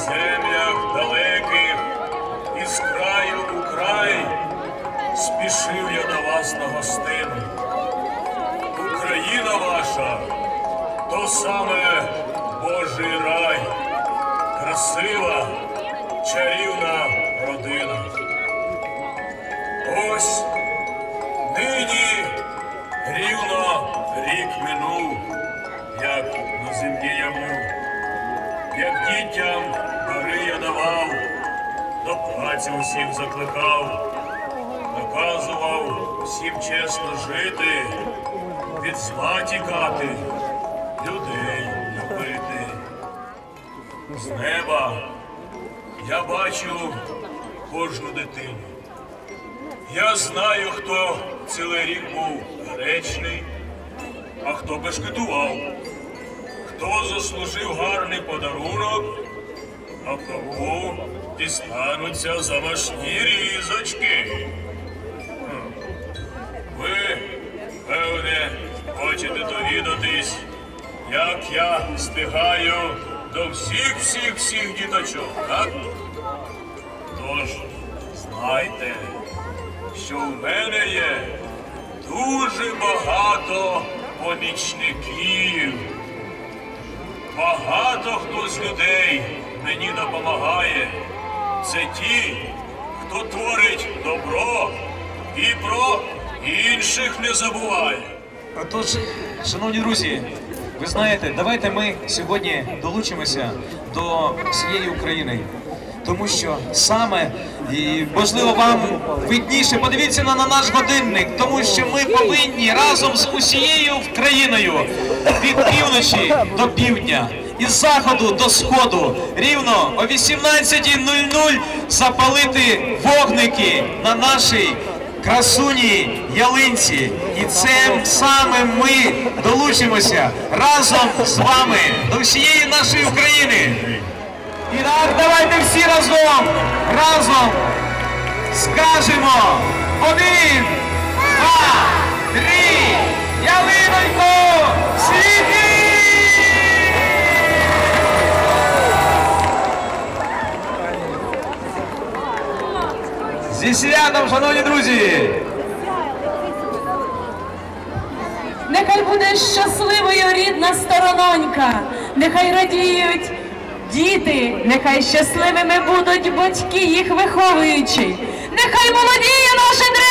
землях далеких, із краю у край, спішив я до вас на гостину. Україна ваша то саме Божий рай, красива, чарівна родина. Ось нині рівно рік минув, як на землі я був, як дітям дари я давав, до праці усіх закликав, наказував всім чесно жити, від зла тікати, людей любити. З неба я бачу кожну дитину. Я знаю, хто цілий рік був гречний, а хто бешкетував, хто заслужив гарний подарунок, а кому дістануться замашні різочки. Ви, певне, хочете довідатись, як я встигаю до всіх всіх всіх діточок, так? Тож, знайте, що в мене є дуже багато помічників. Багато хто з людей мені допомагає. Це ті, хто творить добро і про інших не забуває. Отож, шановні друзі, ви знаєте, давайте ми сьогодні долучимося до всієї України. Тому що саме і можливо вам видніше, подивіться на, на наш годинник, тому що ми повинні разом з усією країною від півночі до півдня, із заходу до сходу, рівно о 18.00 запалити вогники на нашій красуні ялинці. І цим самим ми долучимося разом з вами до всієї нашої України. І так, давайте всі разом, разом скажемо один, два, три, ялинонько, світи! Зі святом, шановні друзі! Нехай буде щасливою рідна сторононька, нехай радіють діти, нехай щасливими будуть батьки, їх виховуючи. Нехай молодіє наше древнє